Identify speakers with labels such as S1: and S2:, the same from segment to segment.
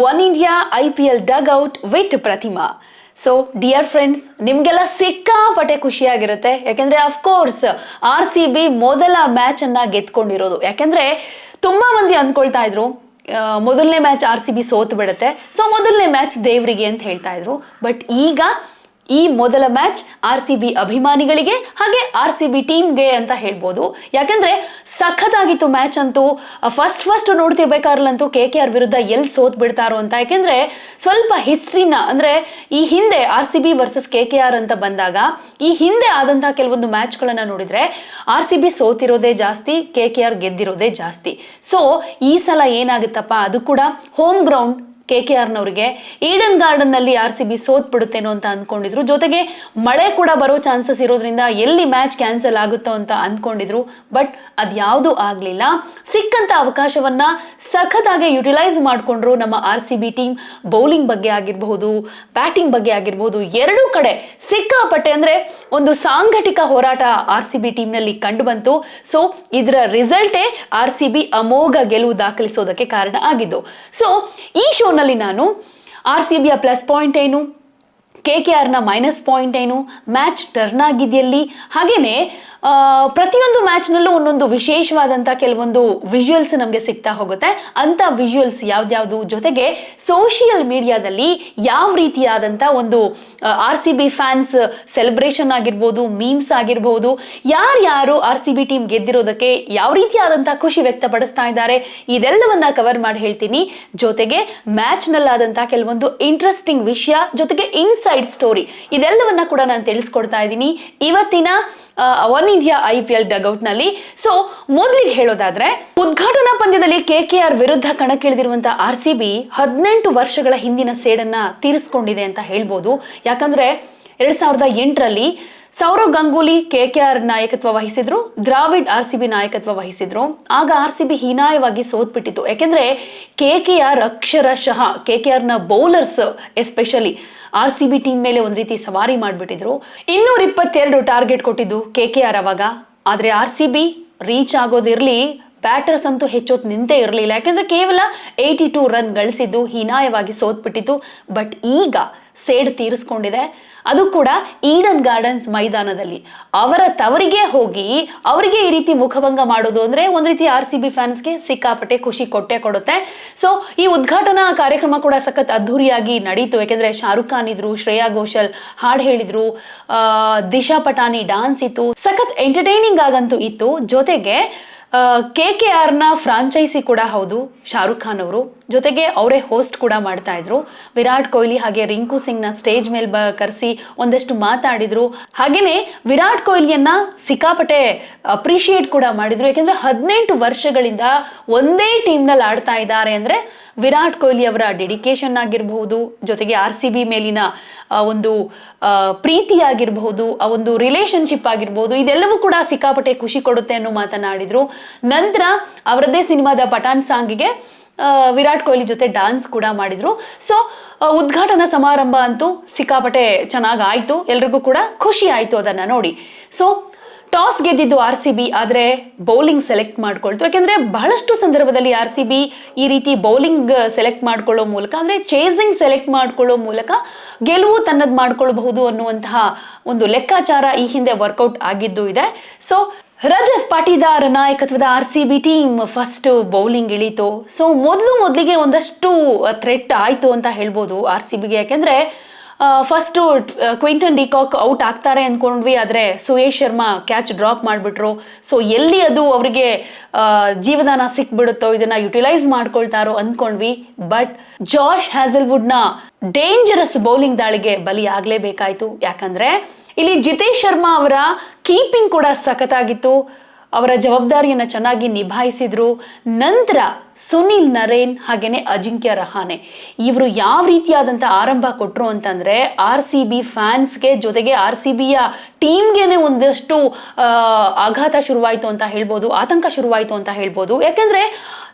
S1: One India I P L dugout with Pratima so dear friends ನಿಮ್ಗೆಲ್ಲ ಸಿಕ್ಕಾಪಟ್ಟೆ ಖುಷಿಯಾಗಿರುತ್ತೆ. ಯಾಕೆಂದ್ರೆ of course R C B ಮೊದಲ match ಅನ್ನ ಗೆದ್ಕೊಂಡಿರೋದು. ಯಾಕೆಂದ್ರೆ, ತುಂಬಾ ಮಂದಿ ಅಂದ್ಕೊಳ್ತಾ ಇದ್ರು ಮೊದಲನೇ ಮ್ಯಾಚ್ ಆರ್ ಸಿ ಬಿ ಸೋತು ಬಿಡುತ್ತೆ ಸೊ ಮೊದಲನೇ ಮ್ಯಾಚ್ ದೇವರಿಗೆ ಅಂತ ಹೇಳ್ತಾ ಇದ್ರು. ಬಟ್ ಈಗ ಈ ಮೊದಲ ಮ್ಯಾಚ್ ಆರ್ ಸಿ ಬಿ ಅಭಿಮಾನಿಗಳಿಗೆ ಹಾಗೆ ಆರ್ ಸಿ ಬಿ ಟೀಮ್ಗೆ ಅಂತ ಹೇಳ್ಬೋದು. ಯಾಕಂದ್ರೆ ಸಖತ್ತಾಗಿತ್ತು ಮ್ಯಾಚ್ ಅಂತೂ, ಫಸ್ಟ್ ಫಸ್ಟ್ ನೋಡ್ತಿರ್ಬೇಕಾದ್ರಲ್ಲಂತೂ ಕೆ ಕೆ ಆರ್ ವಿರುದ್ಧ ಎಲ್ಲಿ ಸೋತ್ ಬಿಡ್ತಾರೋ ಅಂತ. ಯಾಕೆಂದ್ರೆ ಸ್ವಲ್ಪ ಹಿಸ್ಟ್ರಿನ, ಅಂದ್ರೆ ಈ ಹಿಂದೆ R C B versus K K R ಅಂತ ಬಂದಾಗ, ಈ ಹಿಂದೆ ಆದಂತಹ ಕೆಲವೊಂದು ಮ್ಯಾಚ್ಗಳನ್ನು ನೋಡಿದ್ರೆ ಆರ್ ಸಿ ಬಿ ಸೋತಿರೋದೇ ಜಾಸ್ತಿ, ಕೆ ಕೆ ಆರ್ ಗೆದ್ದಿರೋದೇ ಜಾಸ್ತಿ. ಸೊ ಈ ಸಲ ಏನಾಗುತ್ತಪ್ಪ, ಅದು ಕೂಡ ಹೋಮ್ ಗ್ರೌಂಡ್ ಕೆ ಕೆ ಆರ್ನವರಿಗೆ. ಈಡನ್ ಗಾರ್ಡನ್ನಲ್ಲಿ ಆರ್ ಸಿ ಬಿ ಸೋತ್ ಬಿಡುತ್ತೇನೋ ಅಂತ ಅಂದ್ಕೊಂಡಿದ್ರು. ಜೊತೆಗೆ ಮಳೆ ಕೂಡ ಬರೋ ಚಾನ್ಸಸ್ ಇರೋದ್ರಿಂದ ಎಲ್ಲಿ ಮ್ಯಾಚ್ ಕ್ಯಾನ್ಸಲ್ ಆಗುತ್ತೋ ಅಂತ ಅಂದ್ಕೊಂಡಿದ್ರು. ಬಟ್ ಅದ್ಯಾವುದು ಆಗಲಿಲ್ಲ. ಸಿಕ್ಕಂತ ಅವಕಾಶವನ್ನ ಸಖತ್ತಾಗಿ ಯುಟಿಲೈಸ್ ಮಾಡಿಕೊಂಡ್ರು ನಮ್ಮ R C B team. Bowling ಬಗ್ಗೆ ಆಗಿರಬಹುದು, ಬ್ಯಾಟಿಂಗ್ ಬಗ್ಗೆ ಆಗಿರಬಹುದು, ಎರಡೂ ಕಡೆ ಸಿಕ್ಕಾಪಟ್ಟೆ ಅಂದ್ರೆ ಒಂದು ಸಾಂಘಟಿಕ ಹೋರಾಟ ಆರ್ ಸಿ ಬಿ ಟೀಮ್ನಲ್ಲಿ ಕಂಡು ಬಂತು ಸೊ, ಇದರ ರಿಸಲ್ಟೇ ಆರ್ ಸಿ ಬಿ ಅಮೋಘ ಗೆಲುವು ದಾಖಲಿಸೋದಕ್ಕೆ ಕಾರಣ ಆಗಿದ್ದು. ಸೊ, ಈ ಶೋನಲ್ಲಿ ನಾನು ಆರ್ ಸಿ ಬಿಯ ಪ್ಲಸ್ ಪಾಯಿಂಟ್ ಏನು? ಕೆ ಕೆ ಆರ್ನ ಮೈನಸ್ ಪಾಯಿಂಟ್ ಏನು? ಮ್ಯಾಚ್ ಟರ್ನ್ ಆಗಿದೆಯಲ್ಲಿ. ಹಾಗೇನೆ ಆ, ಪ್ರತಿಯೊಂದು ಮ್ಯಾಚ್ನಲ್ಲೂ ಒಂದೊಂದು ವಿಶೇಷವಾದಂಥ ಕೆಲವೊಂದು ವಿಜುವಲ್ಸ್ ನಮಗೆ ಸಿಗ್ತಾ ಹೋಗುತ್ತೆ. ಅಂತ ವಿಜುವಲ್ಸ್ ಯಾವ್ದ್ಯಾವ್ದು? ಜೊತೆಗೆ ಸೋಷಿಯಲ್ ಮೀಡಿಯಾದಲ್ಲಿ ಯಾವ ರೀತಿಯಾದಂಥ ಒಂದು R C B fans celebration ಆಗಿರ್ಬೋದು ಮೀಮ್ಸ್ ಆಗಿರ್ಬೋದು ಯಾರ್ಯಾರು ಆರ್ ಸಿ ಬಿ ಟೀಮ್ ಗೆದ್ದಿರೋದಕ್ಕೆ ಯಾವ ರೀತಿಯಾದಂಥ ಖುಷಿ ವ್ಯಕ್ತಪಡಿಸ್ತಾ ಇದ್ದಾರೆ ಇದೆಲ್ಲವನ್ನ ಕವರ್ ಮಾಡಿ ಹೇಳ್ತೀನಿ. ಜೊತೆಗೆ ಮ್ಯಾಚ್ನಲ್ಲಾದಂಥ ಕೆಲವೊಂದು ಇಂಟ್ರೆಸ್ಟಿಂಗ್ ವಿಷಯ ಜೊತೆಗೆ ಇನ್ಸೈಡ್ ಸ್ಟೋರಿ ಇದೆಲ್ಲವನ್ನ ಕೂಡ ನಾನು ತಿಳಿಸ್ಕೊಡ್ತಾ ಇದ್ದೀನಿ. ಇವತ್ತಿನ one India I P L ಡಗೌಟ್ನಲ್ಲಿ so ಮೊದಲಿಗೆ ಹೇಳೋದಾದ್ರೆ, ಉದ್ಘಾಟನಾ ಪಂದ್ಯದಲ್ಲಿ ಕೆ ಕೆ ಆರ್ ವಿರುದ್ಧ ಕಣಕ್ಕಿಳಿದಿರುವಂತಹ ಆರ್ ಸಿ ಬಿ ಹದಿನೆಂಟು ವರ್ಷಗಳ ಹಿಂದಿನ ಸೇಡನ್ನ ತೀರಿಸ್ಕೊಂಡಿದೆ ಅಂತ ಹೇಳ್ಬೋದು. ಯಾಕಂದ್ರೆ, ಎರಡ್ ಸಾವಿರದ ಎಂಟರಲ್ಲಿ Sourav Ganguly K K R ನಾಯಕತ್ವ ವಹಿಸಿದ್ರು, ದ್ರಾವಿಡ್ ಆರ್ ಸಿ ಬಿ ನಾಯಕತ್ವ ವಹಿಸಿದ್ರು. ಆಗ ಆರ್ ಸಿ ಬಿ ಹೀನಾಯವಾಗಿ ಸೋತ್ಬಿಟ್ಟಿತ್ತು. ಯಾಕೆಂದ್ರೆ ಕೆ ಕೆ ಆರ್ ಅಕ್ಷರಶಃ, ಕೆ ಕೆ ಆರ್ನ bowlers especially R C B team ಮೇಲೆ ಒಂದು ರೀತಿ ಸವಾರಿ ಮಾಡಿಬಿಟ್ಟಿದ್ರು. ಇನ್ನೂರ ಇಪ್ಪತ್ತೆರಡು ಟಾರ್ಗೆಟ್ ಕೊಟ್ಟಿದ್ದು ಕೆ ಕೆ ಆರ್ ಅವಾಗ. ಆದರೆ ಆರ್ ಸಿ ಬಿ ರೀಚ್ ಆಗೋದಿರಲಿ, ಬ್ಯಾಟರ್ಸ್ ಅಂತೂ ಹೆಚ್ಚೊತ್ತು ನಿಂತೇ ಇರಲಿಲ್ಲ. ಯಾಕೆಂದ್ರೆ ಕೇವಲ ಏಯ್ಟಿ ಟೂ ರನ್ ಗಳಿಸಿದ್ದು ಹೀನಾಯವಾಗಿ ಸೋತ್ಬಿಟ್ಟಿತ್ತು. ಬಟ್ ಈಗ ಸೇಡ್ ತೀರಿಸ್ಕೊಂಡಿದೆ. ಅದು ಕೂಡ ಈಡನ್ ಗಾರ್ಡನ್ಸ್ ಮೈದಾನದಲ್ಲಿ. ಅವರ ತವರಿಗೆ ಹೋಗಿ ಅವರಿಗೆ ಈ ರೀತಿ ಮುಖಭಂಗ ಮಾಡೋದು ಅಂದ್ರೆ ಒಂದ್ ರೀತಿ ಆರ್ ಸಿ ಬಿ ಫ್ಯಾನ್ಸ್ಗೆ ಸಿಕ್ಕಾಪಟ್ಟೆ ಖುಷಿ ಕೊಟ್ಟೆ ಕೊಡುತ್ತೆ. ಸೊ ಈ ಉದ್ಘಾಟನಾ ಕಾರ್ಯಕ್ರಮ ಕೂಡ ಸಖತ್ ಅದ್ಧೂರಿಯಾಗಿ ನಡೀತು. ಯಾಕೆಂದ್ರೆ ಶಾರುಖ್ ಖಾನ್ ಇದ್ರು, ಶ್ರೇಯಾ ಘೋಷಲ್ ಹಾಡು ಹೇಳಿದ್ರು ದಿಶಾ ಪಟಾನಿ ಡಾನ್ಸ್ ಇತ್ತು. ಸಖತ್ ಎಂಟರ್ಟೈನಿಂಗ್ ಆಗಂತೂ ಇತ್ತು. ಜೊತೆಗೆ ಕೆ ಕೆ ಆರ್ನ ಫ್ರಾಂಚೈಸಿ ಕೂಡ ಹೌದು, ಶಾರುಖ್ ಖಾನ್ ಅವರು. ಜೊತೆಗೆ ಅವರೇ ಹೋಸ್ಟ್ ಕೂಡ ಮಾಡ್ತಾ ಇದ್ರು. ವಿರಾಟ್ ಕೊಹ್ಲಿ ಹಾಗೆ ರಿಂಕು ಸಿಂಗ್ನ ಸ್ಟೇಜ್ ಮೇಲೆ ಬ, ಕರೆಸಿ ಒಂದಷ್ಟು ಮಾತಾಡಿದ್ರು. ಹಾಗೆಯೇ ವಿರಾಟ್ ಕೊಹ್ಲಿಯನ್ನ ಸಿಕ್ಕಾಪಟ್ಟೆ ಅಪ್ರಿಷಿಯೇಟ್ ಕೂಡ ಮಾಡಿದ್ರು. ಯಾಕೆಂದ್ರೆ ಹದಿನೆಂಟು ವರ್ಷಗಳಿಂದ ಒಂದೇ ಟೀಮ್ನಲ್ಲಿ ಆಡ್ತಾ ಇದ್ದಾರೆ ಅಂದ್ರೆ ವಿರಾಟ್ ಕೊಹ್ಲಿ ಅವರ ಡೆಡಿಕೇಶನ್ ಆಗಿರಬಹುದು, ಜೊತೆಗೆ ಆರ್ ಸಿ ಬಿ ಮೇಲಿನ ಒಂದು ಆ, ಪ್ರೀತಿ ಆಗಿರಬಹುದು ಆ ಒಂದು ರಿಲೇಶನ್ಶಿಪ್ ಆಗಿರ್ಬೋದು ಇದೆಲ್ಲವೂ ಕೂಡ ಸಿಕ್ಕಾಪಟ್ಟೆ ಖುಷಿ ಕೊಡುತ್ತೆ ಅನ್ನೋ ಮಾತನಾಡಿದ್ರು. ನಂತರ ಅವರದ್ದೇ ಸಿನಿಮಾದ ಪಠಾನ್ ಸಾಂಗಿಗೆ ವಿರಾಟ್ ಕೊಹ್ಲಿ ಜೊತೆ ಡಾನ್ಸ್ ಕೂಡ ಮಾಡಿದ್ರು. ಸೊ ಉದ್ಘಾಟನಾ ಸಮಾರಂಭ ಅಂತೂ ಸಿಕ್ಕಾಪಟ್ಟೆ ಚೆನ್ನಾಗಿ ಎಲ್ರಿಗೂ ಕೂಡ ಖುಷಿ ಆಯ್ತು ಅದನ್ನ ನೋಡಿ. ಸೊ ಟಾಸ್ ಗೆದ್ದಿದ್ದು ಆರ್ ಸಿ ಬಿ, ಆದರೆ ಬೌಲಿಂಗ್ ಸೆಲೆಕ್ಟ್ ಮಾಡ್ಕೊಳ್ತು. ಯಾಕೆಂದರೆ ಬಹಳಷ್ಟು ಸಂದರ್ಭದಲ್ಲಿ ಆರ್ ಸಿ ಬಿ ಈ ರೀತಿ ಬೌಲಿಂಗ್ ಸೆಲೆಕ್ಟ್ ಮಾಡ್ಕೊಳ್ಳೋ ಮೂಲಕ, ಅಂದರೆ ಚೇಸಿಂಗ್ ಸೆಲೆಕ್ಟ್ ಮಾಡ್ಕೊಳ್ಳೋ ಮೂಲಕ ಗೆಲುವು ತನ್ನದು ಮಾಡ್ಕೊಳ್ಬಹುದು ಅನ್ನುವಂತಹ ಒಂದು ಲೆಕ್ಕಾಚಾರ ಈ ಹಿಂದೆ ವರ್ಕೌಟ್ ಆಗಿದ್ದು ಇದೆ. ಸೊ, ರಜತ್ ಪಾಟೀದಾರ್ ನಾಯಕತ್ವದ R C B team first bowling ಇಳೀತು. So, ಮೊದಲು ಮೊದಲಿಗೆ ಒಂದಷ್ಟು ಥ್ರೆಟ್ ಆಯಿತು ಅಂತ ಹೇಳ್ಬೋದು ಆರ್ ಸಿ ಬಿಗೆ. ಯಾಕೆಂದ್ರೆ ಫಸ್ಟು ಕ್ವಿಂಟನ್ ಡಿಕಾಕ್ ಔಟ್ ಆಗ್ತಾರೆ ಅಂದ್ಕೊಂಡ್ವಿ ಆದರೆ ಸುಯೇಶ್ ಶರ್ಮಾ ಕ್ಯಾಚ್ ಡ್ರಾಪ್ ಮಾಡಿಬಿಟ್ರು. ಸೊ ಎಲ್ಲಿ ಅದು ಅವರಿಗೆ ಜೀವದಾನ ಸಿಕ್ಬಿಡುತ್ತೋ, ಇದನ್ನ ಯುಟಿಲೈಸ್ ಮಾಡ್ಕೊಳ್ತಾರೋ ಅಂದ್ಕೊಂಡ್ವಿ ಬಟ್ ಜಾಶ್ ಹ್ಯಾಸಲ್ವುಡ್ನ ಡೇಂಜರಸ್ ಬೌಲಿಂಗ್ ದಾಳಿಗೆ ಬಲಿ ಯಾಕಂದರೆ ಯಾಕಂದ್ರೆ, ಇಲ್ಲಿ ಜಿತೇಶ್ ಶರ್ಮಾ ಅವರ ಕೀಪಿಂಗ್ ಕೂಡ ಸಖತ್ತಾಗಿತ್ತು. ಅವರ ಜವಾಬ್ದಾರಿಯನ್ನು ಚೆನ್ನಾಗಿ ನಿಭಾಯಿಸಿದ್ರು. ನಂತರ ಸುನಿಲ್ ನರೇನ್ ಹಾಗೇನೆ ಅಜಿಂಕ್ಯ ರಹಾನೆ. ಇವರು ಯಾವ ರೀತಿಯಾದಂಥ ಆರಂಭ ಕೊಟ್ಟರು ಅಂತಂದರೆ ಆರ್ ಸಿ ಬಿ ಫ್ಯಾನ್ಸ್ಗೆ ಜೊತೆಗೆ ಆರ್ ಸಿ ಬಿಯ ಟೀಮ್ಗೆನೆ ಒಂದಷ್ಟು ಆಘಾತ ಶುರುವಾಯಿತು ಅಂತ ಹೇಳ್ಬೋದು, ಆತಂಕ ಶುರುವಾಯಿತು ಅಂತ ಹೇಳ್ಬೋದು. ಯಾಕೆಂದ್ರೆ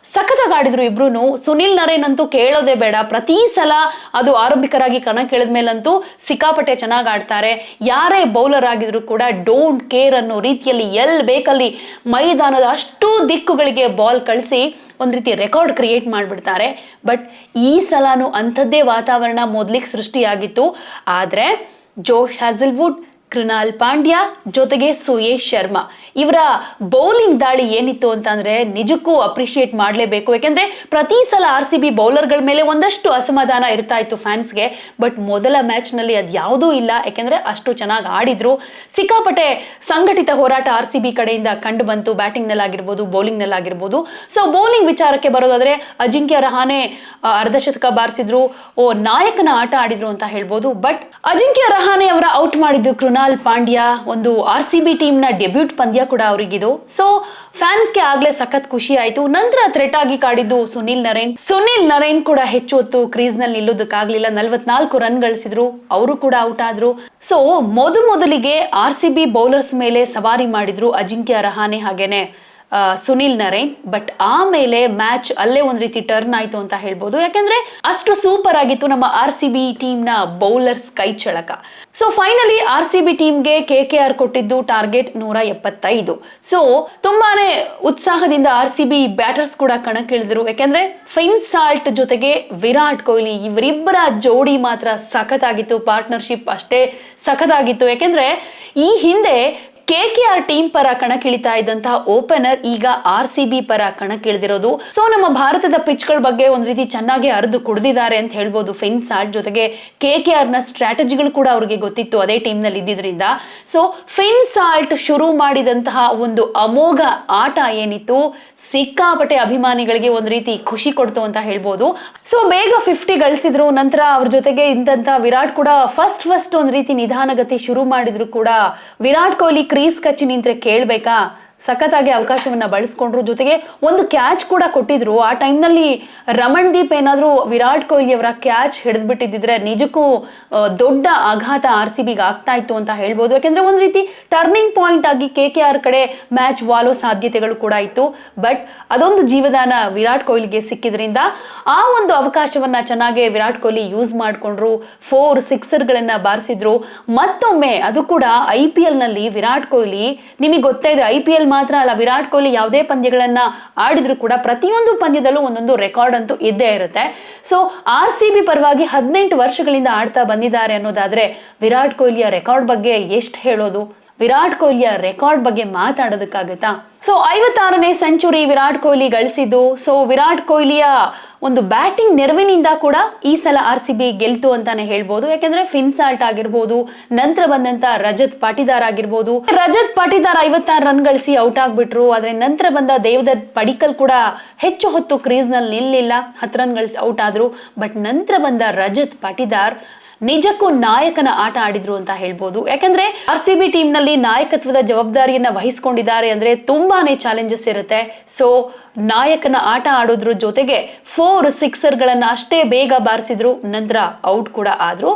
S1: ಸಖತ್ತಾಗಿ ಆಡಿದ್ರು ಇಬ್ರು ಸುನಿಲ್ ನರೇನ್ ಅಂತೂ ಕೇಳೋದೇ ಬೇಡ. ಪ್ರತಿ ಸಲ ಅದು ಆರಂಭಿಕರಾಗಿ ಕಣಕ್ಕಿಳಿದ ಮೇಲಂತೂ ಸಿಕ್ಕಾಪಟ್ಟೆ ಚೆನ್ನಾಗಿ ಆಡ್ತಾರೆ. ಯಾರೇ ಬೌಲರ್ ಆಗಿದ್ರು ಕೂಡ ಡೋಂಟ್ ಕೇರ್ ಅನ್ನೋ ರೀತಿಯಲ್ಲಿ ಎಲ್ಲಿ ಬೇಕಲ್ಲಿ ಮೈದಾನದ ಅಷ್ಟು ದಿಕ್ಕುಗಳಿಗೆ ಬಾಲ್ ಕಳಿಸಿ ಒಂದು ರೀತಿ ರೆಕಾರ್ಡ್ ಕ್ರಿಯೇಟ್ ಮಾಡಿಬಿಡ್ತಾರೆ. ಬಟ್ ಈ ಸಲನೂ ಅಂಥದ್ದೇ ವಾತಾವರಣ ಮೊದಲಿಗೆ ಸೃಷ್ಟಿಯಾಗಿತ್ತು. ಆದರೆ ಜೋ ಹ್ಯಾಸಲ್ವುಡ್ ಕೃಣಾಲ್ ಪಾಂಡ್ಯ ಜೊತೆಗೆ ಸುಯೇಶ್ ಶರ್ಮಾ. ಇವರ ಬೌಲಿಂಗ್ ದಾಳಿ ಏನಿತ್ತು ಅಂತಂದ್ರೆ ನಿಜಕ್ಕೂ ಅಪ್ರಿಷಿಯೇಟ್ ಮಾಡಲೇಬೇಕು. ಯಾಕೆಂದ್ರೆ ಪ್ರತಿ ಸಲ ಆರ್ ಸಿ ಬಿ ಬೌಲರ್ಗಳ ಮೇಲೆ ಒಂದಷ್ಟು ಅಸಮಾಧಾನ ಇರ್ತಾ ಇತ್ತು ಫ್ಯಾನ್ಸ್ಗೆ. ಬಟ್ ಮೊದಲ ಮ್ಯಾಚ್ನಲ್ಲಿ ಅದು ಯಾವುದೂ ಇಲ್ಲ. ಯಾಕೆಂದ್ರೆ ಅಷ್ಟು ಚೆನ್ನಾಗಿ ಆಡಿದ್ರು. ಸಿಕ್ಕಾಪಟ್ಟೆ ಸಂಘಟಿತ ಹೋರಾಟ ಆರ್ ಸಿ ಬಿ ಕಡೆಯಿಂದ ಕಂಡು ಬಂತು. ಬ್ಯಾಟಿಂಗ್ನಲ್ಲಾಗಿರ್ಬೋದು ಬೌಲಿಂಗ್ನಲ್ಲಾಗಿರ್ಬೋದು ಸೊ ಬೌಲಿಂಗ್ ವಿಚಾರಕ್ಕೆ ಬರೋದಾದ್ರೆ ಅಜಿಂಕ್ಯ ರಹಾನೆ ಅರ್ಧ ಅರ್ಧಶತಕ ಬಾರಿಸಿದ್ರು. ಓ, ನಾಯಕನ ಆಟ ಆಡಿದ್ರು ಅಂತ ಹೇಳ್ಬೋದು. ಬಟ್ ಅಜಿಂಕ್ಯ ರಹಾನೆ ಅವರ ಔಟ್ ಮಾಡಿದ್ದು ಕೃಣಾಲ್ ಪಾಂಡ್ಯ ಒಂದು ಆರ್ ಸಿ ಬಿ ಟೀಮ್ನ ಡೆಬ್ಯೂಟ್ ಪಂದ್ಯ ಕೂಡ ಅವರಿಗಿದು. ಸೊ ಫ್ಯಾನ್ಸ್ಗೆ ಆಗ್ಲೇ ಸಖತ್ ಖುಷಿ ಆಯ್ತು. ನಂತರ ಥ್ರೆಟ್ ಆಗಿ ಕಾಡಿದ್ದು ಸುನಿಲ್ ನರೇನ್. ಸುನಿಲ್ ನರೇನ್ ಕೂಡ ಹೆಚ್ಚು ಹೊತ್ತು ಕ್ರೀಸ್ನಲ್ಲಿ ನಿಲ್ಲೋದಕ್ಕಾಗ್ಲಿಲ್ಲ ನಲ್ವತ್ನಾಲ್ಕು ರನ್ ಗಳಿಸಿದ್ರು. ಅವರು ಕೂಡ ಔಟ್ ಆದ್ರು. ಸೊ ಮೊದ ಮೊದಲಿಗೆ ಆರ್ ಸಿ ಬಿ ಬೌಲರ್ಸ್ ಮೇಲೆ ಸವಾರಿ ಮಾಡಿದ್ರು ಅಜಿಂಕ್ಯ ರಹಾನೆ ಹಾಗೇನೆ. ಸುನಿಲ್ ನರೇನ್. ಬಟ್ ಆಮೇಲೆ ಮ್ಯಾಚ್ ಅಲ್ಲೇ ಒಂದ್ ರೀತಿ ಟರ್ನ್ ಆಯ್ತು ಅಂತ ಹೇಳ್ಬೋದು. ಯಾಕಂದ್ರೆ ಅಷ್ಟು ಸೂಪರ್ ಆಗಿತ್ತು ನಮ್ಮ ಆರ್ ಸಿ ಬಿ ಟೀಮ್ನ ಬೌಲರ್ಸ್ ಕೈ ಚಳಕ. So finally R C B ಟೀಮ್ಗೆ ಕೆ ಕೆ ಆರ್ ಕೊಟ್ಟಿದ್ದು ಟಾರ್ಗೆಟ್ ನೂರ ಎಪ್ಪತ್ತೈದು. ಸೊ ತುಂಬಾನೇ ಉತ್ಸಾಹದಿಂದ ಆರ್ ಸಿ ಬಿ ಬ್ಯಾಟರ್ಸ್ ಕೂಡ ಕಣಕ್ಕಿಳಿದ್ರು. ಯಾಕೆಂದ್ರೆ ಫಿನ್ ಸಾಲ್ಟ್ ಜೊತೆಗೆ ವಿರಾಟ್ ಕೊಹ್ಲಿ ಇವರಿಬ್ಬರ ಜೋಡಿ ಮಾತ್ರ ಸಖತ್ತಾಗಿತ್ತು. ಪಾರ್ಟ್ನರ್ಶಿಪ್ ಅಷ್ಟೇ ಸಖತ್ತಾಗಿತ್ತು. ಯಾಕೆಂದ್ರೆ ಈ ಹಿಂದೆ ಕೆ ಕೆ ಆರ್ ಟೀಮ್ ಪರ ಕಣಕ್ಕಿಳಿತಾ ಇದ್ದಂತಹ ಓಪನರ್ ಈಗ ಆರ್ ಸಿ ಬಿ ಪರ ಕಣಕ್ಕಿಳಿದಿರೋದು. ಸೊ ನಮ್ಮ ಭಾರತದ ಪಿಚ್ಗಳ ಬಗ್ಗೆ ಒಂದ್ ರೀತಿ ಚೆನ್ನಾಗಿ ಅರ್ದು ಕುಡ್ದಿದ್ದಾರೆ ಅಂತ ಹೇಳ್ಬೋದು ಫಿನ್ ಸಾಲ್ಟ್ ಜೊತೆಗೆ. ಕೆ ಕೆ ಆರ್ನ ಸ್ಟ್ರಾಟಜಿಗಳು ಕೂಡ ಅವ್ರಿಗೆ ಗೊತ್ತಿತ್ತು ಅದೇ ಟೀಮ್ನಲ್ಲಿ ಇದ್ದಿದ್ರಿಂದ. ಸೊ ಫಿನ್ ಸಾಲ್ಟ್ ಶುರು ಮಾಡಿದಂತಹ ಒಂದು ಅಮೋಘ ಆಟ ಏನಿತ್ತು, ಸಿಕ್ಕಾಪಟ್ಟೆ ಅಭಿಮಾನಿಗಳಿಗೆ ಒಂದ್ ರೀತಿ ಖುಷಿ ಕೊಡ್ತು ಅಂತ ಹೇಳ್ಬೋದು. ಸೊ ಬೇಗ ಫಿಫ್ಟಿ ಗಳಿಸಿದ್ರು, ನಂತರ ಅವ್ರ ಜೊತೆಗೆ ಇದ್ದಂತಹ ವಿರಾಟ್ ಕೂಡ ಫಸ್ಟ್ ಫಸ್ಟ್ ಒಂದ್ ರೀತಿ ನಿಧಾನಗತಿ ಶುರು ಮಾಡಿದ್ರು ಕೂಡ. ವಿರಾಟ್ ಕೊಹ್ಲಿ ಕ್ರೀಸ್ ಕಚ್ಚಿ ನಿಂತ್ರೆ ಕೇಳ್ಬೇಕಾ? ಸಖತ್ತಾಗಿ ಅವಕಾಶವನ್ನ ಬಳಸ್ಕೊಂಡ್ರು. ಜೊತೆಗೆ ಒಂದು ಕ್ಯಾಚ್ ಕೂಡ ಕೊಟ್ಟಿದ್ರು. ಆ ಟೈಮ್ನಲ್ಲಿ ರಮಣ್ದೀಪ್ ಏನಾದರೂ ವಿರಾಟ್ ಕೊಹ್ಲಿ ಅವರ ಕ್ಯಾಚ್ ಹಿಡಿದ್ಬಿಟ್ಟಿದ್ರೆ ನಿಜಕ್ಕೂ ದೊಡ್ಡ ಆಘಾತ ಆರ್ ಸಿ ಬಿಗೆ ಆಗ್ತಾ ಇತ್ತು ಅಂತ ಹೇಳ್ಬೋದು. ಯಾಕೆಂದ್ರೆ ಒಂದು ರೀತಿ ಟರ್ನಿಂಗ್ ಪಾಯಿಂಟ್ ಆಗಿ ಕೆ ಕೆ ಆರ್ ಕಡೆ ಮ್ಯಾಚ್ ವಾಲೋ ಸಾಧ್ಯತೆಗಳು ಕೂಡ ಇತ್ತು. ಬಟ್ ಅದೊಂದು ಜೀವದಾನ ವಿರಾಟ್ ಕೊಹ್ಲಿಗೆ ಸಿಕ್ಕಿದ್ರಿಂದ ಆ ಒಂದು ಅವಕಾಶವನ್ನ ಚೆನ್ನಾಗಿ ವಿರಾಟ್ ಕೊಹ್ಲಿ ಯೂಸ್ ಮಾಡಿಕೊಂಡ್ರು. ಫೋರ್ ಸಿಕ್ಸರ್ಗಳನ್ನ ಬಾರಿಸಿದ್ರು. ಮತ್ತೊಮ್ಮೆ ಅದು ಕೂಡ ಐ ಪಿ ಎಲ್ನಲ್ಲಿ ವಿರಾಟ್ ಕೊಹ್ಲಿ, ನಿಮಗೆ ಗೊತ್ತೇ ಇದೆ ಐ ಪಿ ಎಲ್ ಮಾತ್ರ ಅಲ್ಲ, ವಿರಾಟ್ ಕೊಹ್ಲಿ ಯಾವುದೇ ಪಂದ್ಯಗಳನ್ನ ಆಡಿದ್ರು ಕೂಡ ಪ್ರತಿಯೊಂದು ಪಂದ್ಯದಲ್ಲೂ ಒಂದೊಂದು ರೆಕಾರ್ಡ್ ಅಂತೂ ಇದ್ದೇ ಇರುತ್ತೆ. ಸೊ ಆರ್ ಸಿ ಬಿ ಪರವಾಗಿ ಹದಿನೆಂಟು ವರ್ಷಗಳಿಂದ ಆಡ್ತಾ ಬಂದಿದ್ದಾರೆ ಅನ್ನೋದಾದ್ರೆ ವಿರಾಟ್ ಕೊಹ್ಲಿಯ ರೆಕಾರ್ಡ್ ಬಗ್ಗೆ ಎಷ್ಟು ಹೇಳೋದು? ವಿರಾಟ್ ಕೊಹ್ಲಿಯ ರೆಕಾರ್ಡ್ ಬಗ್ಗೆ ಮಾತಾಡೋದಕ್ಕಾಗತ್ತಾ? ಸೊ ಐವತ್ತಾರನೇ ಸೆಂಚುರಿ ವಿರಾಟ್ ಕೊಹ್ಲಿ ಗಳಿಸಿದ್ದು. ಸೊ ವಿರಾಟ್ ಕೊಹ್ಲಿಯ ಒಂದು ಬ್ಯಾಟಿಂಗ್ ನೆರವಿನಿಂದ ಕೂಡ ಈ ಸಲ ಆರ್ ಸಿ ಬಿ ಗೆಲ್ತು ಅಂತಾನೆ ಹೇಳ್ಬೋದು. ಯಾಕಂದ್ರೆ ಫಿನ್ಸಾಲ್ಟ್ ಆಗಿರ್ಬೋದು, ನಂತರ ಬಂದಂತ ರಜತ್ ಪಾಟಿದಾರ್ ಆಗಿರ್ಬೋದು. ರಜತ್ ಪಾಟಿದಾರ್ ಐವತ್ತಾರು ರನ್ ಗಳಿಸಿ ಔಟ್ ಆಗ್ಬಿಟ್ರು. ಆದ್ರೆ ನಂತರ ಬಂದ ದೇವದತ್ ಪಡಿಕಲ್ ಕೂಡ ಹೆಚ್ಚು ಹೊತ್ತು ಕ್ರೀಸ್ನಲ್ಲಿ ನಿಲ್ಲಿಲ್ಲ. ಹತ್ತು ರನ್ ಗಳಿಸಿ ಔಟ್ ಆದ್ರು. ಬಟ್ ನಂತರ ಬಂದ ರಜತ್ ಪಾಟಿದಾರ್ ನಿಜಕ್ಕೂ ನಾಯಕನ ಆಟ ಆಡಿದ್ರು ಅಂತ ಹೇಳ್ಬೋದು. ಯಾಕಂದ್ರೆ ಆರ್ ಸಿ ಬಿ ಟೀಮ್ನಲ್ಲಿ ನಾಯಕತ್ವದ ಜವಾಬ್ದಾರಿಯನ್ನ ವಹಿಸಿಕೊಂಡಿದ್ದಾರೆ ಅಂದ್ರೆ ತುಂಬಾನೇ ಚಾಲೆಂಜಸ್ ಇರುತ್ತೆ. ಸೊ ನಾಯಕನ ಆಟ ಆಡೋದ್ರ ಜೊತೆಗೆ ಫೋರ್ ಸಿಕ್ಸರ್ ಗಳನ್ನ ಅಷ್ಟೇ ಬೇಗ ಬಾರಿಸಿದ್ರು, ನಂತರ ಔಟ್ ಕೂಡ ಆದ್ರು.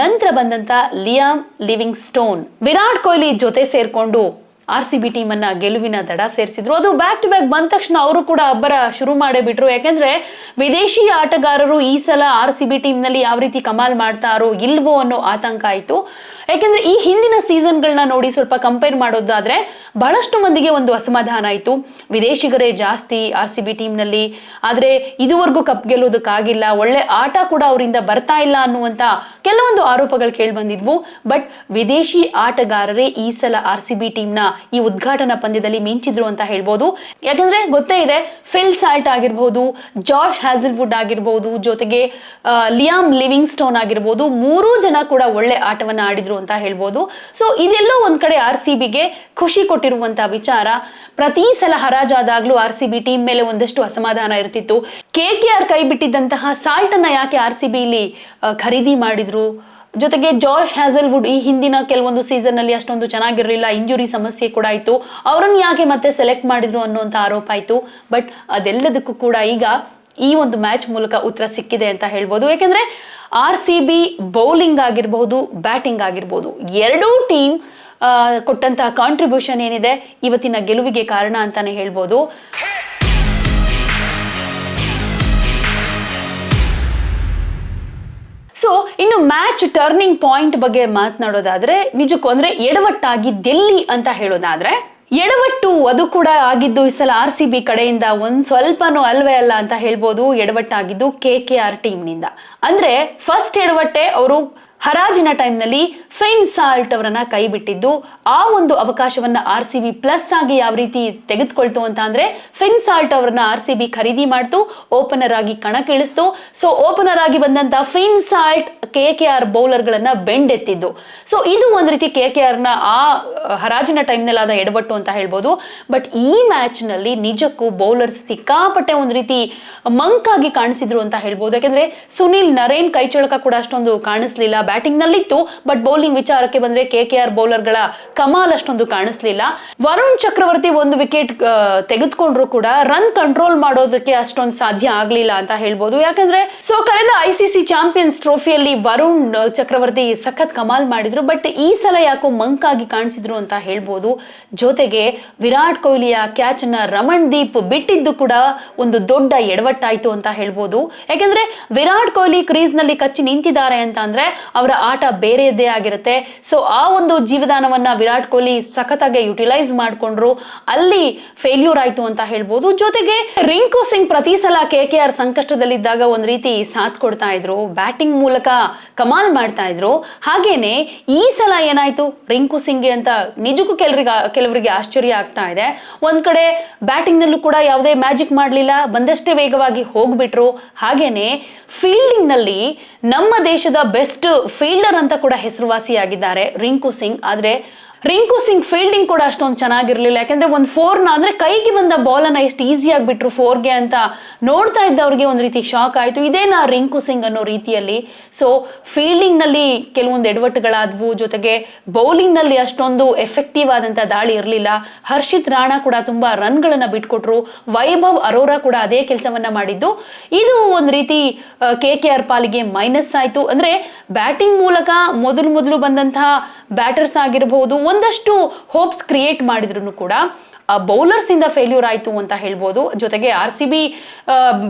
S1: ನಂತರ ಬಂದಂತ Liam Livingstone Virat Kohli ಜೊತೆ ಸೇರ್ಕೊಂಡು ಆರ್ ಸಿ ಬಿ ಟೀಮ್ ಅನ್ನ ಗೆಲುವಿನ ದಡ ಸೇರಿಸಿದ್ರು. ಅದು ಬ್ಯಾಕ್ ಟು ಬ್ಯಾಕ್ ಬಂದ ತಕ್ಷಣ ಅವರು ಕೂಡ ಅಬ್ಬರ ಶುರು ಮಾಡೇ ಬಿಟ್ರು. ಯಾಕೆಂದ್ರೆ ವಿದೇಶಿ ಆಟಗಾರರು ಈ ಸಲ ಆರ್ ಸಿ ಬಿ ಟೀಮ್ನಲ್ಲಿ ಯಾವ ರೀತಿ ಕಮಾಲ್ ಮಾಡ್ತಾರೋ ಇಲ್ವೋ ಅನ್ನೋ ಆತಂಕ ಆಯ್ತು. ಯಾಕೆಂದ್ರೆ ಈ ಹಿಂದಿನ ಸೀಸನ್ಗಳನ್ನ ನೋಡಿ ಸ್ವಲ್ಪ ಕಂಪೇರ್ ಮಾಡೋದಾದ್ರೆ ಬಹಳಷ್ಟು ಮಂದಿಗೆ ಒಂದು ಅಸಮಾಧಾನ ಆಯಿತು. ವಿದೇಶಿಗರೇ ಜಾಸ್ತಿ ಆರ್ ಸಿ ಬಿ ಟೀಮ್ನಲ್ಲಿ. ಆದ್ರೆ ಇದುವರೆಗೂ ಕಪ್ ಗೆಲ್ಲೋದಕ್ಕಾಗಿಲ್ಲ. ಒಳ್ಳೆ ಆಟ ಕೂಡ ಅವರಿಂದ ಬರ್ತಾ ಇಲ್ಲ ಅನ್ನುವಂತ ಕೆಲವೊಂದು ಆರೋಪಗಳು ಕೇಳಿ ಬಂದಿದ್ವು ಬಟ್ ವಿದೇಶಿ ಆಟಗಾರರೇ ಈ ಸಲ ಆರ್ ಸಿ ಬಿ ಟೀಮ್ನ ಈ ಉದ್ಘಾಟನಾ ಪಂದ್ಯದಲ್ಲಿ ಮಿಂಚಿದ್ರು ಅಂತ ಹೇಳ್ಬೋದು. ಯಾಕಂದ್ರೆ ಗೊತ್ತೇ ಇದೆ, ಫಿಲ್ ಸಾಲ್ಟ್ ಆಗಿರ್ಬೋದು ಜಾರ್ಜ್ ಹ್ಯಾಸಲ್ವುಡ್ ಆಗಿರ್ಬೋದು, ಜೊತೆಗೆ ಲಿಯಾಮ್ ಲಿವಿಂಗ್ ಸ್ಟೋನ್ ಆಗಿರ್ಬೋದು, ಮೂರೂ ಜನ ಕೂಡ ಒಳ್ಳೆ ಆಟವನ್ನ ಆಡಿದ್ರು ಅಂತ ಹೇಳ್ಬೋದು. ಸೊ, ಇದೆಲ್ಲೋ ಒಂದ್ ಕಡೆ ಆರ್ ಸಿ ಬಿಗೆ ಖುಷಿ ಕೊಟ್ಟಿರುವಂತಹ ವಿಚಾರ. ಪ್ರತಿ ಸಲ ಹರಾಜಾದಾಗ್ಲೂ ಆರ್ ಸಿ ಬಿ ಟೀಮ್ ಮೇಲೆ ಒಂದಷ್ಟು ಅಸಮಾಧಾನ ಇರ್ತಿತ್ತು. ಕೆ ಕೆ ಆರ್ ಕೈ ಬಿಟ್ಟಿದ್ದಂತಹ ಸಾಲ್ಟ್ ಅನ್ನ ಯಾಕೆ ಆರ್ ಸಿ ಬಿ ಇಲ್ಲಿ ಖರೀದಿ ಮಾಡಿದ್ರು? ಜೊತೆಗೆ ಜಾರ್ಜ್ ಹ್ಯಾಸಲ್ವುಡ್ ಈ ಹಿಂದಿನ ಕೆಲವೊಂದು ಸೀಸನ್ ಅಲ್ಲಿ ಅಷ್ಟೊಂದು ಚೆನ್ನಾಗಿರಲಿಲ್ಲ, ಇಂಜುರಿ ಸಮಸ್ಯೆ ಕೂಡ ಇತ್ತು ಅವರನ್ನು ಯಾಕೆ ಮತ್ತೆ ಸೆಲೆಕ್ಟ್ ಮಾಡಿದ್ರು ಅನ್ನುವಂಥ ಆರೋಪ ಆಯಿತು. ಬಟ್ ಅದೆಲ್ಲದಕ್ಕೂ ಕೂಡ ಈಗ ಈ ಒಂದು ಮ್ಯಾಚ್ ಮೂಲಕ ಉತ್ತರ ಸಿಕ್ಕಿದೆ ಅಂತ ಹೇಳ್ಬೋದು. ಯಾಕೆಂದ್ರೆ ಆರ್ ಸಿ ಬಿ ಬೌಲಿಂಗ್ ಆಗಿರಬಹುದು ಬ್ಯಾಟಿಂಗ್ ಆಗಿರ್ಬೋದು, ಎರಡೂ ಟೀಮ್ ಕೊಟ್ಟಂತಹ ಕಾಂಟ್ರಿಬ್ಯೂಷನ್ ಏನಿದೆ, ಇವತ್ತಿನ ಗೆಲುವಿಗೆ ಕಾರಣ ಅಂತಾನೆ ಹೇಳ್ಬೋದು. ಸೊ ಇನ್ನು ಮ್ಯಾಚ್ ಟರ್ನಿಂಗ್ ಪಾಯಿಂಟ್ ಬಗ್ಗೆ ಮಾತನಾಡೋದಾದ್ರೆ, ನಿಜಕ್ಕೂ ಅಂದ್ರೆ ಎಡವಟ್ಟಾಗಿ ಡೆಲ್ಲಿ ಅಂತ ಹೇಳೋದಾದ್ರೆ, ಎಡವಟ್ಟು ಅದು ಕೂಡ ಆಗಿದ್ದು ಈ ಸಲ ಆರ್ ಸಿ ಬಿ ಕಡೆಯಿಂದ ಒಂದ್ ಸ್ವಲ್ಪನೂ ಅಲ್ವೇ ಅಲ್ಲ ಅಂತ ಹೇಳ್ಬೋದು, ಎಡವಟ್ಟಾಗಿದ್ದು ಕೆ ಕೆ ಆರ್ ಟೀಮ್ನಿಂದ ಅಂದ್ರೆ ಫಸ್ಟ್ ಎಡವಟ್ಟೆ ಅವರು ಹರಾಜಿನ ಟೈಮ್ನಲ್ಲಿ ಫೈನ್ ಸಾಲ್ಟ್ ಅವರನ್ನ ಕೈ ಬಿಟ್ಟಿದ್ದು ಆ ಒಂದು ಅವಕಾಶವನ್ನ ಆರ್ ಸಿ ಬಿ ಪ್ಲಸ್ ಆಗಿ ಯಾವ ರೀತಿ ತೆಗೆದುಕೊಳ್ತು ಅಂತ ಅಂದ್ರೆ ಫಿನ್ ಸಾಲ್ಟ್ ಅವರನ್ನ ಆರ್ ಸಿ ಬಿ ಖರೀದಿ ಮಾಡ್ತು, ಓಪನರ್ ಆಗಿ ಕಣಕ್ಕಿಳಿಸ್ತು ಸೊ ಓಪನರ್ ಆಗಿ ಬಂದಂತ Phil Salt K K R ಬೌಲರ್ಗಳನ್ನ ಬೆಂಡೆತ್ತಿದ್ದು. ಸೊ ಇದು ಒಂದ್ ರೀತಿ ಕೆ ಕೆ ಆರ್ನ ಆ ಹರಾಜಿನ ಟೈಮ್ನಲ್ಲಿ ಆದ ಎಡವಟ್ಟು ಅಂತ ಹೇಳ್ಬೋದು. ಬಟ್ ಈ ಮ್ಯಾಚ್ನಲ್ಲಿ ನಿಜಕ್ಕೂ ಬೌಲರ್ಸ್ ಸಿಕ್ಕಾಪಟ್ಟೆ ಒಂದ್ ರೀತಿ ಮಂಕ್ ಆಗಿ ಕಾಣಿಸಿದ್ರು ಅಂತ ಹೇಳ್ಬೋದು. ಯಾಕಂದ್ರೆ ಸುನಿಲ್ ನರೇನ್ ಕೈಚಳಕ ಕೂಡ ಅಷ್ಟೊಂದು ಕಾಣಿಸ್ಲಿಲ್ಲ. ಬ್ಯಾಟಿಂಗ್ ನಲ್ಲಿತ್ತು ಬಟ್ ಬೌಲಿಂಗ್ ವಿಚಾರಕ್ಕೆ ಬಂದ್ರೆ ಕೆ ಕೆ ಆರ್ ಬೌಲರ್ಗಳ ಕಮಾಲ್ ಅಷ್ಟೊಂದು ಕಾಣಿಸ್ಲಿಲ್ಲ. ವರುಣ್ ಚಕ್ರವರ್ತಿ ಒಂದು ವಿಕೆಟ್ ತೆಗೆದುಕೊಂಡ್ರು ಕೂಡ ರನ್ ಕಂಟ್ರೋಲ್ ಮಾಡೋದಕ್ಕೆ ಅಷ್ಟೊಂದು ಸಾಧ್ಯ ಆಗ್ಲಿಲ್ಲ ಅಂತ ಹೇಳ್ಬೋದು. ಯಾಕಂದ್ರೆ, ಸೊ ಕಳೆದ ಐ ಸಿ ಸಿ ಚಾಂಪಿಯನ್ಸ್ ಟ್ರೋಫಿಯಲ್ಲಿ ವರುಣ್ ಚಕ್ರವರ್ತಿ ಸಖತ್ ಕಮಾಲ್ ಮಾಡಿದ್ರು, ಬಟ್ ಈ ಸಲ ಯಾಕೋ ಮಂಕ್ ಆಗಿ ಕಾಣಿಸಿದ್ರು ಅಂತ ಹೇಳ್ಬೋದು. ಜೊತೆಗೆ ವಿರಾಟ್ ಕೊಹ್ಲಿಯ ಕ್ಯಾಚ್ನ ರಮಣ್ ದೀಪ್ ಬಿಟ್ಟಿದ್ದು ಕೂಡ ಒಂದು ದೊಡ್ಡ ಎಡವಟ್ಟಾಯ್ತು ಅಂತ ಹೇಳ್ಬೋದು. ಯಾಕಂದ್ರೆ, ವಿರಾಟ್ ಕೊಹ್ಲಿ ಕ್ರೀಸ್ನಲ್ಲಿ ಕಚ್ಚಿ ನಿಂತಿದ್ದಾರೆ ಅಂತ ಅಂದ್ರೆ ಅವರ ಆಟ ಬೇರೆಯದೇ ಆಗಿರುತ್ತೆ. ಸೊ ಆ ಒಂದು ಜೀವದಾನವನ್ನ ವಿರಾಟ್ ಕೊಹ್ಲಿ ಸಖತ್ತಾಗಿ ಯುಟಿಲೈಸ್ ಮಾಡಿಕೊಂಡ್ರು. ಅಲ್ಲಿ ಫೇಲ್ಯೂರ್ ಆಯ್ತು ಅಂತ ಹೇಳ್ಬೋದು. ಜೊತೆಗೆ ರಿಂಕು ಸಿಂಗ್ ಪ್ರತಿ ಸಲ ಕೆ ಕೆ ಆರ್ ಸಂಕಷ್ಟದಲ್ಲಿದ್ದಾಗ ಒಂದು ರೀತಿ ಸಾಥ್ ಕೊಡ್ತಾ ಇದ್ರು. ಬ್ಯಾಟಿಂಗ್ ಮೂಲಕ ಕಮಾಲ್ ಮಾಡ್ತಾ ಇದ್ರು. ಹಾಗೇನೆ ಈ ಸಲ ಏನಾಯ್ತು? ರಿಂಕು ಸಿಂಗ್ ಅಂತ ನಿಜಕ್ಕೂ ಕೆಲವರಿಗೆ ಕೆಲವರಿಗೆ ಆಶ್ಚರ್ಯ ಆಗ್ತಾ ಇದೆ. ಒಂದ್ ಕಡೆ ಬ್ಯಾಟಿಂಗ್ ನಲ್ಲೂ ಕೂಡ ಯಾವುದೇ ಮ್ಯಾಜಿಕ್ ಮಾಡಲಿಲ್ಲ. ಬಂದಷ್ಟೇ ವೇಗವಾಗಿ ಹೋಗ್ಬಿಟ್ರು. ಹಾಗೇನೆ ಫೀಲ್ಡಿಂಗ್ನಲ್ಲಿ ನಮ್ಮ ದೇಶದ ಬೆಸ್ಟ್ ಫೀಲ್ಡರ್ ಅಂತ ಕೂಡ ಹೆಸರುವಾಸಿಯಾಗಿದ್ದಾರೆ ರಿಂಕು ಸಿಂಗ್. ಆದ್ರೆ ರಿಂಕು ಸಿಂಗ್ ಫೀಲ್ಡಿಂಗ್ ಕೂಡ ಅಷ್ಟೊಂದು ಚೆನ್ನಾಗಿರ್ಲಿಲ್ಲ. ಯಾಕಂದ್ರೆ ಒಂದು ಫೋರ್ನ ಅಂದ್ರೆ ಕೈಗೆ ಬಂದ ಬಾಲ್ ಅನ್ನ ಎಷ್ಟು ಈಸಿಯಾಗಿ ಬಿಟ್ರು ಫೋರ್ಗೆ ಅಂತ ನೋಡ್ತಾ ಇದ್ದವ್ರಿಗೆ ಒಂದು ರೀತಿ ಶಾಕ್ ಆಯಿತು. ಇದೇನಾ ರಿಂಕು ಸಿಂಗ್ ಅನ್ನೋ ರೀತಿಯಲ್ಲಿ. ಸೊ ಫೀಲ್ಡಿಂಗ್ನಲ್ಲಿ ಕೆಲವೊಂದು ಎಡವಟ್ಟುಗಳಾದ್ವು. ಜೊತೆಗೆ ಬೌಲಿಂಗ್ನಲ್ಲಿ ಅಷ್ಟೊಂದು ಎಫೆಕ್ಟಿವ್ ಆದಂತ ದಾಳಿ ಇರಲಿಲ್ಲ. ಹರ್ಷಿತ್ ರಾಣಾ ಕೂಡ ತುಂಬಾ ರನ್ಗಳನ್ನ ಬಿಟ್ಕೊಟ್ರು. ವೈಭವ್ ಅರೋರಾ ಕೂಡ ಅದೇ ಕೆಲಸವನ್ನ ಮಾಡಿದ್ದು. ಇದು ಒಂದು ರೀತಿ ಕೆ ಕೆ ಆರ್ ಪಾಲಿಗೆ ಮೈನಸ್ ಆಯಿತು. ಅಂದ್ರೆ ಬ್ಯಾಟಿಂಗ್ ಮೂಲಕ ಮೊದಲು ಮೊದಲು ಬಂದಂತಹ ಬ್ಯಾಟರ್ಸ್ ಆಗಿರಬಹುದು ಒಂದಷ್ಟು ಹೋಪ್ಸ್ ಕ್ರಿಯೇಟ್ ಮಾಡಿದ್ರು ಕೂಡ ಬೌಲರ್ಸ್ ಇಂದ ಫೇಲ್ಯೂರ್ ಆಯಿತು ಅಂತ ಹೇಳ್ಬೋದು. ಜೊತೆಗೆ R C B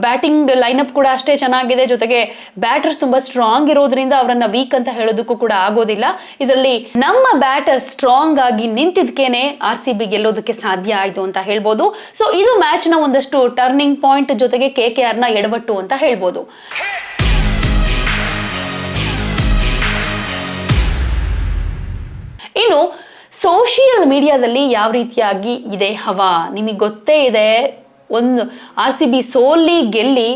S1: batting lineup ಕೂಡ ಅಷ್ಟೇ ಚೆನ್ನಾಗಿದೆ. ಜೊತೆಗೆ ಬ್ಯಾಟರ್ಸ್ ತುಂಬಾ ಸ್ಟ್ರಾಂಗ್ ಇರೋದ್ರಿಂದ ಅವರನ್ನು ವೀಕ್ ಅಂತ ಹೇಳೋದಕ್ಕೂ ಕೂಡ ಆಗೋದಿಲ್ಲ. ಇದರಲ್ಲಿ ನಮ್ಮ ಬ್ಯಾಟರ್ ಸ್ಟ್ರಾಂಗ್ ಆಗಿ ನಿಂತಿದ್ಕೇನೆ ಆರ್ ಸಿ ಬಿ ಗೆಲ್ಲೋದಕ್ಕೆ ಸಾಧ್ಯ ಆಯಿತು ಅಂತ ಹೇಳ್ಬೋದು. ಸೊ ಇದು ಮ್ಯಾಚ್ನ ಒಂದಷ್ಟು ಟರ್ನಿಂಗ್ ಪಾಯಿಂಟ್ ಜೊತೆಗೆ ಕೆ ಕೆ ಆರ್ನ ಎಡವಟ್ಟು ಅಂತ ಹೇಳ್ಬೋದು. ಇನ್ನು ಸೋಷಿಯಲ್ ಮೀಡಿಯಾದಲ್ಲಿ ಯಾವ ರೀತಿಯಾಗಿ ಇದೆ ಹವಾ? ನಿಮಗೆ ಗೊತ್ತೇ ಇದೆ. ಒಂದು ಆರ್ ಸಿ ಬಿ ಸೋಲಿ ಗೆಲ್ಲಿ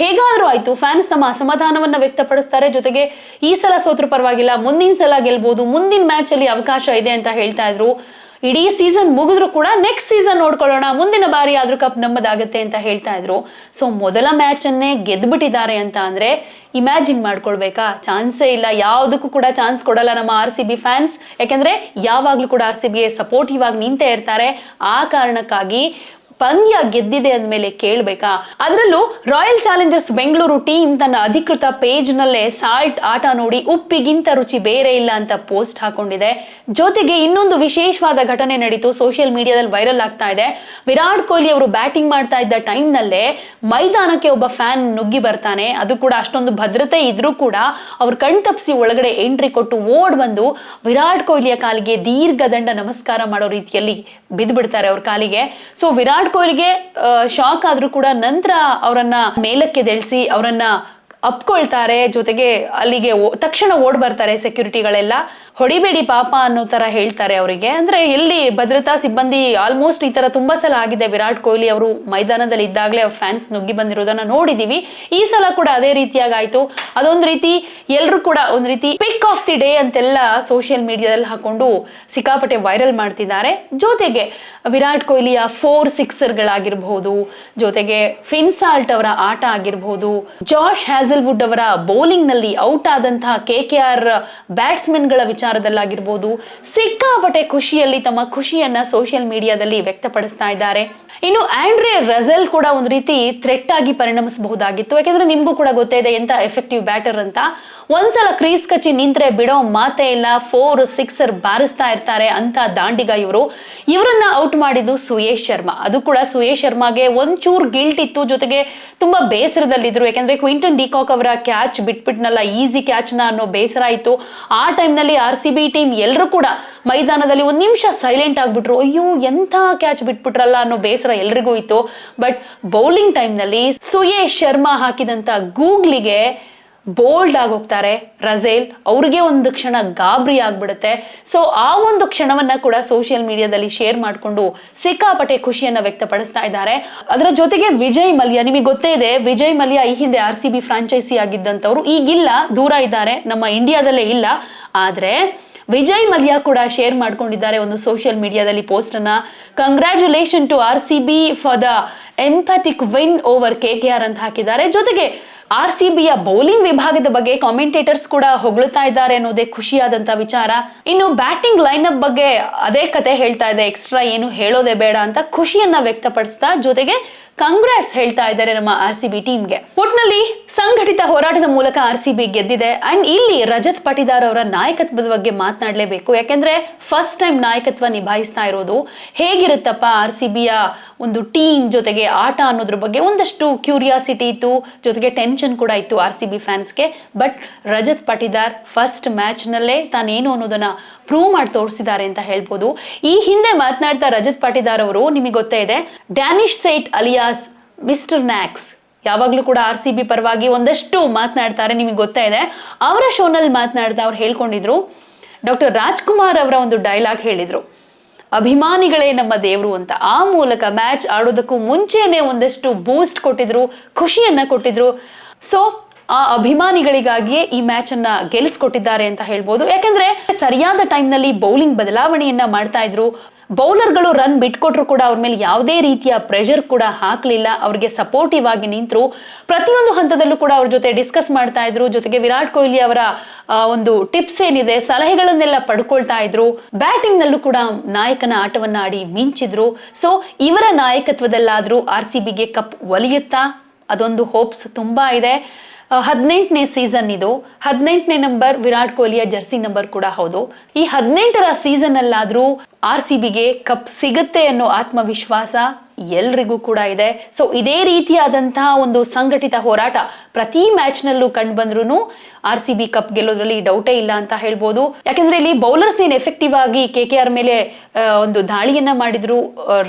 S1: ಹೇಗಾದರೂ ಆಯಿತು ಫ್ಯಾನ್ಸ್ ತಮ್ಮ ಅಸಮಾಧಾನವನ್ನು ವ್ಯಕ್ತಪಡಿಸ್ತಾರೆ. ಜೊತೆಗೆ ಈ ಸಲ ಸೋತ್ರ ಪರವಾಗಿಲ್ಲ, ಮುಂದಿನ ಸಲ ಗೆಲ್ಬೋದು, ಮುಂದಿನ ಮ್ಯಾಚಲ್ಲಿ ಅವಕಾಶ ಇದೆ ಅಂತ ಹೇಳ್ತಾ ಇದ್ರು. ಇಡೀ ಸೀಸನ್ ಮುಗಿದ್ರು ಕೂಡ ನೆಕ್ಸ್ಟ್ ಸೀಸನ್ ನೋಡ್ಕೊಳ್ಳೋಣ. ಮುಂದಿನ ಬಾರಿ ಆದ್ರೂ ಕಪ್ ನಮ್ಮದಾಗತ್ತೆ ಅಂತ ಹೇಳ್ತಾ ಇದ್ರು. ಸೊ ಮೊದಲ ಮ್ಯಾಚ್ ಅನ್ನೇ ಗೆದ್ಬಿಟ್ಟಿದ್ದಾರೆ ಅಂತ ಅಂದ್ರೆ ಇಮ್ಯಾಜಿನ್ ಮಾಡ್ಕೊಳ್ಬೇಕಾ? ಚಾನ್ಸೇ ಇಲ್ಲ. ಯಾವುದಕ್ಕೂ ಕೂಡ ಚಾನ್ಸ್ ಕೊಡಲ್ಲ ನಮ್ಮ ಆರ್ ಸಿ ಬಿ ಫ್ಯಾನ್ಸ್ ಯಾಕಂದ್ರೆ ಯಾವಾಗಲೂ ಕೂಡ ಆರ್ ಸಿ ಬಿಗೆ ಸಪೋರ್ಟಿವ್ ಆಗಿ ನಿಂತೇ ಇರ್ತಾರೆ. ಆ ಕಾರಣಕ್ಕಾಗಿ ಪಂದ್ಯ ಗೆದ್ದಿದೆ ಅಂದಮೇಲೆ ಕೇಳಬೇಕಾ? ಅದರಲ್ಲೂ ರಾಯಲ್ ಚಾಲೆಂಜರ್ಸ್ ಬೆಂಗಳೂರು ಟೀಮ್ ತನ್ನ ಅಧಿಕೃತ ಪೇಜ್ ನಲ್ಲೇ ಸಾಲ್ಟ್ ಆಟ ನೋಡಿ ಉಪ್ಪಿಗಿಂತ ರುಚಿ ಬೇರೆ ಇಲ್ಲ ಅಂತ ಪೋಸ್ಟ್ ಹಾಕೊಂಡಿದೆ. ಜೊತೆಗೆ ಇನ್ನೊಂದು ವಿಶೇಷವಾದ ಘಟನೆ ನಡೀತು. ಸೋಷಿಯಲ್ ಮೀಡಿಯಾದಲ್ಲಿ ವೈರಲ್ ಆಗ್ತಾ ಇದೆ. ವಿರಾಟ್ ಕೊಹ್ಲಿ ಅವರು ಬ್ಯಾಟಿಂಗ್ ಮಾಡ್ತಾ ಇದ್ದ ಟೈಮ್ನಲ್ಲೇ ಮೈದಾನಕ್ಕೆ ಒಬ್ಬ ಫ್ಯಾನ್ ನುಗ್ಗಿ ಬರ್ತಾನೆ. ಅದು ಕೂಡ ಅಷ್ಟೊಂದು ಭದ್ರತೆ ಇದ್ರೂ ಕೂಡ ಅವ್ರು ಕಣ್ ತಪ್ಪಿಸಿ ಒಳಗಡೆ ಎಂಟ್ರಿ ಕೊಟ್ಟು ಓಡ್ ಬಂದು ವಿರಾಟ್ ಕೊಹ್ಲಿಯ ಕಾಲಿಗೆ ದೀರ್ಘ ದಂಡ ನಮಸ್ಕಾರ ಮಾಡೋ ರೀತಿಯಲ್ಲಿ ಬಿದ್ದು ಬಿಡ್ತಾರೆ ಅವ್ರ ಕಾಲಿಗೆ. ಸೊ ವಿರಾಟ್ ಕೊಹ್ಲಿಗೆ ಶಾಕ್ ಆದ್ರೂ ಕೂಡ ನಂತರ ಅವರನ್ನ ಮೇಲಕ್ಕೆ ದೆಳ್ಸಿ ಅವರನ್ನ ಅಪ್ಕೊಳ್ತಾರೆ, ಜೊತೆಗೆ ಅಲ್ಲಿಗೆ ತಕ್ಷಣ ಓಡ್ ಬರ್ತಾರೆ ಸೆಕ್ಯೂರಿಟಿಗಳೆಲ್ಲ. ಹೊಡಿಬೇಡಿ ಪಾಪ ಅನ್ನೋ ತರ ಹೇಳ್ತಾರೆ ಅವರಿಗೆ. ಅಂದ್ರೆ ಎಲ್ಲಿ ಭದ್ರತಾ ಸಿಬ್ಬಂದಿ ಆಲ್ಮೋಸ್ಟ್ ಈ ತರ ತುಂಬಾ ಸಲ ಆಗಿದೆ. ವಿರಾಟ್ ಕೊಹ್ಲಿ ಅವರು ಮೈದಾನದಲ್ಲಿ ಇದ್ದಾಗಲೇ ಫ್ಯಾನ್ಸ್ ನುಗ್ಗಿ ಬಂದಿರೋದನ್ನ ನೋಡಿದೀವಿ. ಈ ಸಲ ಕೂಡ ಅದೇ ರೀತಿಯಾಗಿ ಆಯ್ತು ಅದೊಂದ್ ರೀತಿ ಎಲ್ರು ಕೂಡ ಒಂದ್ ರೀತಿ ಪಿಕ್ ಆಫ್ ದಿ ಡೇ ಅಂತೆಲ್ಲ ಸೋಷಿಯಲ್ ಮೀಡಿಯಾದಲ್ಲಿ ಹಾಕೊಂಡು ಸಿಕ್ಕಾಪಟ್ಟೆ ವೈರಲ್ ಮಾಡ್ತಿದ್ದಾರೆ. ಜೊತೆಗೆ ವಿರಾಟ್ ಕೊಹ್ಲಿಯ ಫೋರ್ ಸಿಕ್ಸರ್ಗಳಾಗಿರ್ಬಹುದು ಜೊತೆಗೆ ಫಿನ್ಸಾಲ್ಟ್ ಅವರ ಆಟ ಆಗಿರಬಹುದು ಜಾಶ್ ಹ್ಯಾಸಲ್ವುಡ್ ಅವರ ಬೌಲಿಂಗ್ನಲ್ಲಿ ಔಟ್ ಆದಂತಹ ಕೆ ಕೆ ಆರ್ ಬ್ಯಾಟ್ಸ್ಮನ್ಗಳ ವಿಚಾರದಲ್ಲಾಗಿರ್ಬೋದು, ಸಿಕ್ಕಾಪಟ್ಟೆ ಖುಷಿಯಲ್ಲಿ ತಮ್ಮ ಖುಷಿಯನ್ನ ಸೋಷಿಯಲ್ ಮೀಡಿಯಾದಲ್ಲಿ ವ್ಯಕ್ತಪಡಿಸ್ತಾ ಇದ್ದಾರೆ. ಇನ್ನು ಆಂಡ್ರೆ ರಜೆಲ್ ಕೂಡ ಒಂದು ರೀತಿ ಥ್ರೆಟ್ ಆಗಿ ಪರಿಣಮಿಸಬಹುದಾಗಿತ್ತು. ಯಾಕಂದ್ರೆ ನಿಮ್ಗೂ ಕೂಡ ಗೊತ್ತೇ ಇದೆ, ಎಂತ ಎಫೆಕ್ಟಿವ್ ಬ್ಯಾಟರ್ ಅಂತ. ಒಂದ್ಸಲ ಕ್ರೀಸ್ ಕಚ್ಚಿ ನಿಂತ್ರೆ ಬಿಡೋ ಮಾತೇ ಇಲ್ಲ ಫೋರ್ ಸಿಕ್ಸರ್ ಬಾರಿಸ್ತಾ ಇರ್ತಾರೆ ಅಂತ ದಾಂಡಿಗ ಇವರು. ಇವರನ್ನ ಔಟ್ ಮಾಡಿದ್ದು ಸುಯೇಶ್ ಶರ್ಮಾ. ಅದು ಕೂಡ ಸುಯೇಶ್ ಶರ್ಮಾಗೆ ಒಂಚೂರು ಗಿಲ್ಟ್ ಇತ್ತು. ಜೊತೆಗೆ ತುಂಬಾ ಬೇಸರದಲ್ಲಿದ್ರು. ಯಾಕಂದ್ರೆ Quinton de Kock de Kock ಅವರ ಕ್ಯಾಚ್ ಬಿಟ್ಬಿಟ್ನಲ್ಲ ಈಸಿ ಕ್ಯಾಚ್ನ ಅನ್ನೋ ಬೇಸರ ಇತ್ತು ಆ ಟೈಮ್ನಲ್ಲಿ ಆರ್ ಸಿ ಬಿ ಟೀಮ್ ಎಲ್ಲರೂ ಕೂಡ ಮೈದಾನದಲ್ಲಿ ಒಂದು ನಿಮಿಷ ಸೈಲೆಂಟ್ ಆಗಿಬಿಟ್ರು. ಅಯ್ಯೋ, ಎಂಥ ಕ್ಯಾಚ್ ಬಿಟ್ಬಿಟ್ರಲ್ಲ ಅನ್ನೋ ಬೇಸರ ಎಲ್ರಿಗೂ ಇತ್ತು. ಬಟ್ ಬೌಲಿಂಗ್ ಟೈಮ್ನಲ್ಲಿ ಸುಯೇಶ್ ಶರ್ಮಾ ಹಾಕಿದಂಥ ಗೂಗ್ಲಿಗೆ ಬೋಲ್ಡ್ ಆಗಿ ಹೋಗ್ತಾರೆ ರಜೇಲ್. ಅವ್ರಿಗೆ ಒಂದು ಕ್ಷಣ ಗಾಬರಿ ಆಗ್ಬಿಡುತ್ತೆ. ಸೊ ಆ ಒಂದು ಕ್ಷಣವನ್ನ ಕೂಡ ಸೋಷಿಯಲ್ ಮೀಡಿಯಾದಲ್ಲಿ ಶೇರ್ ಮಾಡಿಕೊಂಡು ಸಿಕ್ಕಾಪಟ್ಟೆ ಖುಷಿಯನ್ನ ವ್ಯಕ್ತಪಡಿಸ್ತಾ ಇದ್ದಾರೆ. ಅದರ ಜೊತೆಗೆ ವಿಜಯ್ ಮಲ್ಯ, ನಿಮಗೆ ಗೊತ್ತೇ ಇದೆ, ವಿಜಯ್ ಮಲ್ಯ ಈ ಹಿಂದೆ ಆರ್ ಸಿ ಬಿ ಫ್ರಾಂಚೈಸಿ ಆಗಿದ್ದಂಥವ್ರು ಈಗಿಲ್ಲ, ದೂರ ಇದ್ದಾರೆ, ನಮ್ಮ ಇಂಡಿಯಾದಲ್ಲೇ ಇಲ್ಲ. ಆದ್ರೆ ವಿಜಯ್ ಮಲ್ಯ ಕೂಡ ಶೇರ್ ಮಾಡ್ಕೊಂಡಿದ್ದಾರೆ ಒಂದು ಸೋಷಿಯಲ್ ಮೀಡಿಯಾದಲ್ಲಿ ಪೋಸ್ಟ್ ಅನ್ನ. Congratulation to R C B for the empathic win over K K R ಅಂತ ಹಾಕಿದ್ದಾರೆ. ಜೊತೆಗೆ ಆರ್ ಸಿ ಬಿಯ ಬೌಲಿಂಗ್ ವಿಭಾಗದ ಬಗ್ಗೆ ಕಾಮೆಂಟೇಟರ್ಸ್ ಕೂಡ ಹೊಗಳುತ್ತಾ ಇದ್ದಾರೆ ಅನ್ನೋದೇ ಖುಷಿಯಾದಂತ ವಿಚಾರ. ಇನ್ನು ಬ್ಯಾಟಿಂಗ್ ಲೈನ್ ಅಪ್ ಬಗ್ಗೆ ಅದೇ ಕತೆ ಹೇಳ್ತಾ ಇದೆ. ಎಕ್ಸ್ಟ್ರಾ ಏನು ಹೇಳೋದೇ ಬೇಡ ಅಂತ ಖುಷಿಯನ್ನ ವ್ಯಕ್ತಪಡಿಸ್ತಾ ಜೊತೆಗೆ ಕಂಗ್ರಾಟ್ಸ್ ಹೇಳ್ತಾ ಇದ್ದಾರೆ ನಮ್ಮ ಆರ್ ಸಿ ಬಿ ಟೀಮ್ಗೆ ಒಟ್ನಲ್ಲಿ ಸಂಘಟಿತ ಹೋರಾಟದ ಮೂಲಕ ಆರ್ ಸಿ ಬಿ ಗೆದ್ದಿದೆ. ಅಂಡ್ ಇಲ್ಲಿ ರಜತ್ ಪಟಿದಾರ್ ಅವರ ನಾಯಕತ್ವದ ಬಗ್ಗೆ ಮಾತನಾಡಲೇಬೇಕು. ಯಾಕೆಂದ್ರೆ ಫಸ್ಟ್ ಟೈಮ್ ನಾಯಕತ್ವ ನಿಭಾಯಿಸ್ತಾ ಇರೋದು ಹೇಗಿರುತ್ತಪ್ಪ ಆರ್ ಸಿ ಬಿಯ ಒಂದು ಟೀಮ್ ಜೊತೆಗೆ ಆಟ ಅನ್ನೋದ್ರ ಬಗ್ಗೆ ಒಂದಷ್ಟು ಕ್ಯೂರಿಯಾಸಿಟಿ ಇತ್ತು. ಜೊತೆಗೆ ಟೆನ್ಷನ್ ಕೂಡ ಇತ್ತು ಆರ್ ಸಿ ಬಿ ಫ್ಯಾನ್ಸ್ಗೆ. ಬಟ್ ರಜತ್ ಪಟಿದಾರ್ ಫಸ್ಟ್ ಮ್ಯಾಚ್ನಲ್ಲೇ ತಾನೇನು ಅನ್ನೋದನ್ನ ಪ್ರೂವ್ ಮಾಡಿ ತೋರಿಸಿದ್ದಾರೆ ಅಂತ ಹೇಳ್ಬೋದು. ಈ ಹಿಂದೆ ಮಾತನಾಡ್ತಾ ರಜತ್ ಪಾಟಿದಾರ್ ಅವರು, ನಿಮಗೆ ಗೊತ್ತೇ ಇದೆ, ಡ್ಯಾನಿಶ್ ಸೇಟ್ ಅಲಿಯಾಸ್, ಮಿಸ್ಟರ್ ನ್ಯಾಕ್ಸ್ ಯಾವಾಗಲೂ ಕೂಡ ಆರ್ ಸಿ ಬಿ ಪರವಾಗಿ ಒಂದಷ್ಟು ಮಾತನಾಡ್ತಾರೆ, ನಿಮಗೆ ಗೊತ್ತಾ ಇದೆ. ಅವರ ಶೋನಲ್ಲಿ ಮಾತನಾಡ್ತಾ ಅವ್ರು ಹೇಳ್ಕೊಂಡಿದ್ರು, ಡಾಕ್ಟರ್ ರಾಜ್ಕುಮಾರ್ ಅವರ ಒಂದು ಡೈಲಾಗ್ ಹೇಳಿದರು, ಅಭಿಮಾನಿಗಳೇ ನಮ್ಮ ದೇವರು ಅಂತ. ಆ ಮೂಲಕ ಮ್ಯಾಚ್ ಆಡೋದಕ್ಕೂ ಮುಂಚೆನೆ ಒಂದಷ್ಟು ಬೂಸ್ಟ್ ಕೊಟ್ಟಿದ್ರು, ಖುಷಿಯನ್ನ ಕೊಟ್ಟಿದ್ರು. ಸೊ ಆ ಅಭಿಮಾನಿಗಳಿಗಾಗಿಯೇ ಈ ಮ್ಯಾಚ್ ಅನ್ನ ಗೆಲ್ಲಿಸ್ಕೊಟ್ಟಿದ್ದಾರೆ ಅಂತ ಹೇಳ್ಬೋದು. ಯಾಕಂದ್ರೆ ಸರಿಯಾದ ಟೈಮ್ನಲ್ಲಿ ಬೌಲಿಂಗ್ ಬದಲಾವಣೆಯನ್ನ ಮಾಡ್ತಾ ಇದ್ರು. ಬೌಲರ್ಗಳು ರನ್ ಬಿಟ್ಕೊಟ್ರು ಕೂಡ ಅವ್ರ ಮೇಲೆ ಯಾವುದೇ ರೀತಿಯ ಪ್ರೆಷರ್ ಕೂಡ ಹಾಕಲಿಲ್ಲ. ಅವ್ರಿಗೆ ಸಪೋರ್ಟಿವ್ ಆಗಿ ನಿಂತರು. ಪ್ರತಿಯೊಂದು ಹಂತದಲ್ಲೂ ಕೂಡ ಅವ್ರ ಜೊತೆ ಡಿಸ್ಕಸ್ ಮಾಡ್ತಾ ಇದ್ರು. ಜೊತೆಗೆ ವಿರಾಟ್ ಕೊಹ್ಲಿ ಅವರ ಒಂದು ಟಿಪ್ಸ್ ಏನಿದೆ, ಸಲಹೆಗಳನ್ನೆಲ್ಲ ಪಡ್ಕೊಳ್ತಾ ಇದ್ರು. ಬ್ಯಾಟಿಂಗ್ ನಲ್ಲೂ ಕೂಡ ನಾಯಕನ ಆಟವನ್ನ ಆಡಿ ಮಿಂಚಿದ್ರು. ಸೊ ಇವರ ನಾಯಕತ್ವದಲ್ಲಾದ್ರೂ ಆರ್ ಸಿ ಬಿಗೆ ಕಪ್ ಒಲಿಯುತ್ತಾ? ಅದೊಂದು ಹೋಪ್ಸ್ ತುಂಬ ಇದೆ. ಹದಿನೆಂಟನೇ ಸೀಸನ್ ಇದು. ಹದಿನೆಂಟನೇ ನಂಬರ್ ವಿರಾಟ್ ಕೊಹ್ಲಿಯ ಜರ್ಸಿ ನಂಬರ್ ಕೂಡ ಹೌದು. ಈ ಹದಿನೆಂಟರ ಸೀಸನ್ ಅಲ್ಲಾದ್ರೂ ಆರ್ ಸಿ ಬಿಗೆ ಕಪ್ ಸಿಗುತ್ತೆ ಅನ್ನೋ ಆತ್ಮವಿಶ್ವಾಸ ಎಲ್ರಿಗೂ ಕೂಡ ಇದೆ. ಸೊ ಇದೇ ರೀತಿಯಾದಂತಹ ಒಂದು ಸಂಘಟಿತ ಹೋರಾಟ ಪ್ರತಿ ಮ್ಯಾಚ್ನಲ್ಲೂ ಕಂಡು ಬಂದ್ರೂ ಆರ್ ಸಿ ಬಿ ಕಪ್ ಗೆಲ್ಲೋದ್ರಲ್ಲಿ ಡೌಟೇ ಇಲ್ಲ ಅಂತ ಹೇಳ್ಬೋದು. ಯಾಕಂದ್ರೆ ಇಲ್ಲಿ ಬೌಲರ್ಸ್ ಏನ್ ಎಫೆಕ್ಟಿವ್ ಆಗಿ ಕೆ ಕೆ ಆರ್ ಮೇಲೆ ಒಂದು ದಾಳಿಯನ್ನ ಮಾಡಿದ್ರು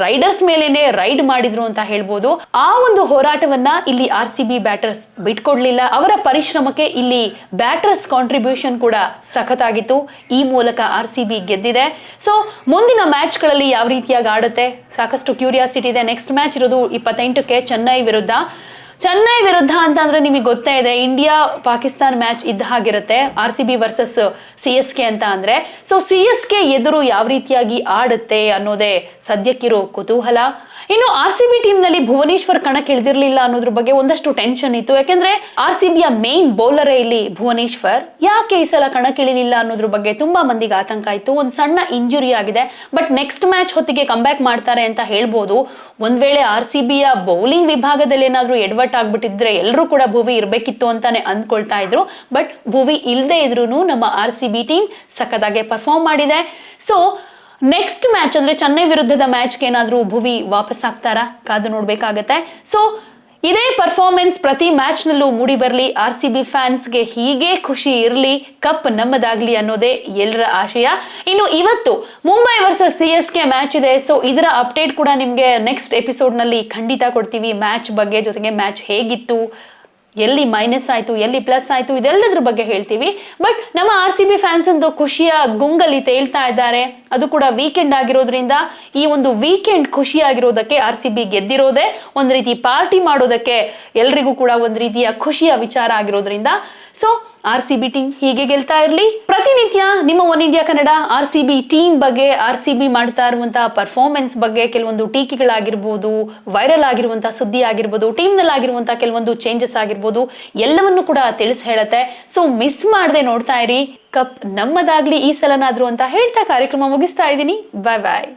S1: ರೈಡರ್ಸ್ ಮೇಲೇನೆ ರೈಡ್ ಮಾಡಿದ್ರು ಅಂತ ಹೇಳ್ಬೋದು. ಆ ಒಂದು ಹೋರಾಟವನ್ನ ಇಲ್ಲಿ ಆರ್ ಸಿ ಬಿ ಬ್ಯಾಟರ್ಸ್ ಬಿಟ್ಕೊಡ್ಲಿಲ್ಲ. ಅವರ ಪರಿಶ್ರಮಕ್ಕೆ ಇಲ್ಲಿ ಬ್ಯಾಟರ್ಸ್ ಕಾಂಟ್ರಿಬ್ಯೂಷನ್ ಕೂಡ ಸಖತ್ತಾಗಿತ್ತು. ಈ ಮೂಲಕ ಆರ್ ಸಿ ಬಿ ಗೆದ್ದಿದೆ. ಸೊ ಮುಂದಿನ ಮ್ಯಾಚ್ಗಳಲ್ಲಿ ಯಾವ ರೀತಿಯಾಗಿ ಆಡುತ್ತೆ? ಸಾಕಷ್ಟು ಕ್ಯೂರಿಯಾಸಿಟಿ ಇದೆ. ನೆಕ್ಸ್ಟ್ ಮ್ಯಾಚ್ ಇರೋದು ಇಪ್ಪತ್ತೆಂಟಕ್ಕೆ ಚೆನ್ನೈ ವಿರುದ್ಧ. ಚೆನ್ನೈ ವಿರುದ್ಧ ಅಂತ ಅಂದ್ರೆ ನಿಮಗೆ ಗೊತ್ತೇ ಇದೆ, ಇಂಡಿಯಾ ಪಾಕಿಸ್ತಾನ್ ಮ್ಯಾಚ್ ಇದ್ದ ಹಾಗಿರುತ್ತೆ R C B versus C S K ಅಂತ ಅಂದ್ರೆ. ಸೊ ಸಿ ಎಸ್ ಕೆ ಎದುರು ಯಾವ ರೀತಿಯಾಗಿ ಆಡುತ್ತೆ ಅನ್ನೋದೇ ಸದ್ಯಕ್ಕಿರೋ ಕುತೂಹಲ. ಇನ್ನು ಆರ್ ಸಿ ಬಿ ಟೀಮ್ನಲ್ಲಿ ಭುವನೇಶ್ವರ್ ಕಣಕ್ಕೆ ಇಳಿದಿರಲಿಲ್ಲ ಅನ್ನೋದ್ರ ಬಗ್ಗೆ ಒಂದಷ್ಟು ಟೆನ್ಷನ್ ಇತ್ತು. ಯಾಕೆಂದ್ರೆ ಆರ್ ಸಿ ಬಿಯ ಮೇನ್ ಬೌಲರೇ ಇಲ್ಲಿ ಭುವನೇಶ್ವರ್. ಯಾಕೆ ಈ ಸಲ ಕಣಕ್ಕಿಳಿಲಿಲ್ಲ ಅನ್ನೋದ್ರ ಬಗ್ಗೆ ತುಂಬಾ ಮಂದಿಗೆ ಆತಂಕ ಇತ್ತು. ಒಂದು ಸಣ್ಣ ಇಂಜುರಿ ಆಗಿದೆ. ಬಟ್ ನೆಕ್ಸ್ಟ್ ಮ್ಯಾಚ್ ಹೊತ್ತಿಗೆ ಕಂಬ್ಯಾಕ್ ಮಾಡ್ತಾರೆ ಅಂತ ಹೇಳ್ಬೋದು. ಒಂದ್ ವೇಳೆ ಆರ್ ಸಿ ಬಿಯ ಬೌಲಿಂಗ್ ವಿಭಾಗದಲ್ಲಿ ಏನಾದ್ರೂ ಎಡ್ವರ್ಟ್ ಆಗ್ಬಿಟ್ಟಿದ್ರೆ ಎಲ್ಲರೂ ಕೂಡ ಭುವಿ ಇರಬೇಕಿತ್ತು ಅಂತಾನೆ ಅಂದ್ಕೊಳ್ತಾ ಇದ್ರು. ಬಟ್ ಭುವಿ ಇಲ್ಲದೆ ಇದ್ರೂ ನಮ್ಮ ಆರ್ ಸಿ ಬಿ ಟೀಮ್ ಸಖತ್ತಾಗೆ ಪರ್ಫಾರ್ಮ್ ಮಾಡಿದೆ. ಸೊ ನೆಕ್ಸ್ಟ್ ಮ್ಯಾಚ್ ಅಂದ್ರೆ ಚೆನ್ನೈ ವಿರುದ್ಧದ ಮ್ಯಾಚ್ಗೆ ಏನಾದರೂ ಭುವಿ ವಾಪಸ್ ಆಗ್ತಾರಾ? ಕಾದು ನೋಡ್ಬೇಕಾಗತ್ತೆ. ಸೊ ಇದೇ ಪರ್ಫಾರ್ಮೆನ್ಸ್ ಪ್ರತಿ ಮ್ಯಾಚ್ನಲ್ಲೂ ಮೂಡಿ ಬರಲಿ. ಆರ್ ಸಿ ಬಿ ಫ್ಯಾನ್ಸ್ಗೆ ಹೀಗೆ ಖುಷಿ ಇರಲಿ. ಕಪ್ ನಮ್ಮದಾಗ್ಲಿ ಅನ್ನೋದೇ ಎಲ್ಲರ ಆಶಯ. ಇನ್ನು ಇವತ್ತು Mumbai versus C S K match ಇದೆ. ಸೊ ಇದರ ಅಪ್ಡೇಟ್ ಕೂಡ ನಿಮಗೆ ನೆಕ್ಸ್ಟ್ ಎಪಿಸೋಡ್ನಲ್ಲಿ ಖಂಡಿತ ಕೊಡ್ತೀವಿ. ಮ್ಯಾಚ್ ಬಗ್ಗೆ ಜೊತೆಗೆ ಮ್ಯಾಚ್ ಹೇಗಿತ್ತು? ಎಲ್ಲಿ ಮೈನಸ್ ಆಯ್ತು, ಎಲ್ಲಿ ಪ್ಲಸ್ ಆಯ್ತು, ಇದೆಲ್ಲದ್ರ ಬಗ್ಗೆ ಹೇಳ್ತೀವಿ. ಬಟ್ ನಮ್ಮ ಆರ್ ಸಿ ಬಿ ಫ್ಯಾನ್ಸ್ ಒಂದು ಖುಷಿಯ ಗುಂಗಲ್ಲಿ ತೇಲ್ತಾ ಇದ್ದಾರೆ. ಅದು ಕೂಡ ವೀಕೆಂಡ್ ಆಗಿರೋದ್ರಿಂದ ಈ ಒಂದು ವೀಕೆಂಡ್ ಖುಷಿಯಾಗಿರೋದಕ್ಕೆ ಆರ್ ಸಿ ಬಿ ಗೆದ್ದಿರೋದೇ, ಒಂದು ರೀತಿ ಪಾರ್ಟಿ ಮಾಡೋದಕ್ಕೆ ಎಲ್ರಿಗೂ ಕೂಡ ಒಂದು ರೀತಿಯ ಖುಷಿಯ ವಿಚಾರ ಆಗಿರೋದ್ರಿಂದ. So R C B team ಹೀಗೆ ಗೆಲ್ತಾ ಇರಲಿ. ಪ್ರತಿನಿತ್ಯ ನಿಮ್ಮ one India Kannada R C B team ಬಗ್ಗೆ ಆರ್ ಸಿ ಬಿ ಮಾಡ್ತಾ ಇರುವಂತಹ ಪರ್ಫಾರ್ಮೆನ್ಸ್ ಬಗ್ಗೆ, ಕೆಲವೊಂದು ಟೀಕೆಗಳಾಗಿರ್ಬೋದು ವೈರಲ್ ಆಗಿರುವಂತಹ ಸುದ್ದಿ ಆಗಿರ್ಬೋದು ಟೀಮ್ನಲ್ಲಿ ಆಗಿರುವಂತಹ ಕೆಲವೊಂದು ಚೇಂಜಸ್ ಆಗಿರ್ಬೋದು ಎಲ್ಲವನ್ನು ಕೂಡ ತಿಳಿಸಿ ಹೇಳುತ್ತೆ. ಸೊ ಮಿಸ್ ಮಾಡದೆ ನೋಡ್ತಾ ಇರಿ. ಕಪ್ ನಮ್ಮದಾಗ್ಲಿ ಈ ಸಲನಾದ್ರು ಅಂತ ಹೇಳ್ತಾ ಕಾರ್ಯಕ್ರಮ ಮುಗಿಸ್ತಾ ಇದ್ದೀನಿ. ಬಾಯ್ ಬಾಯ್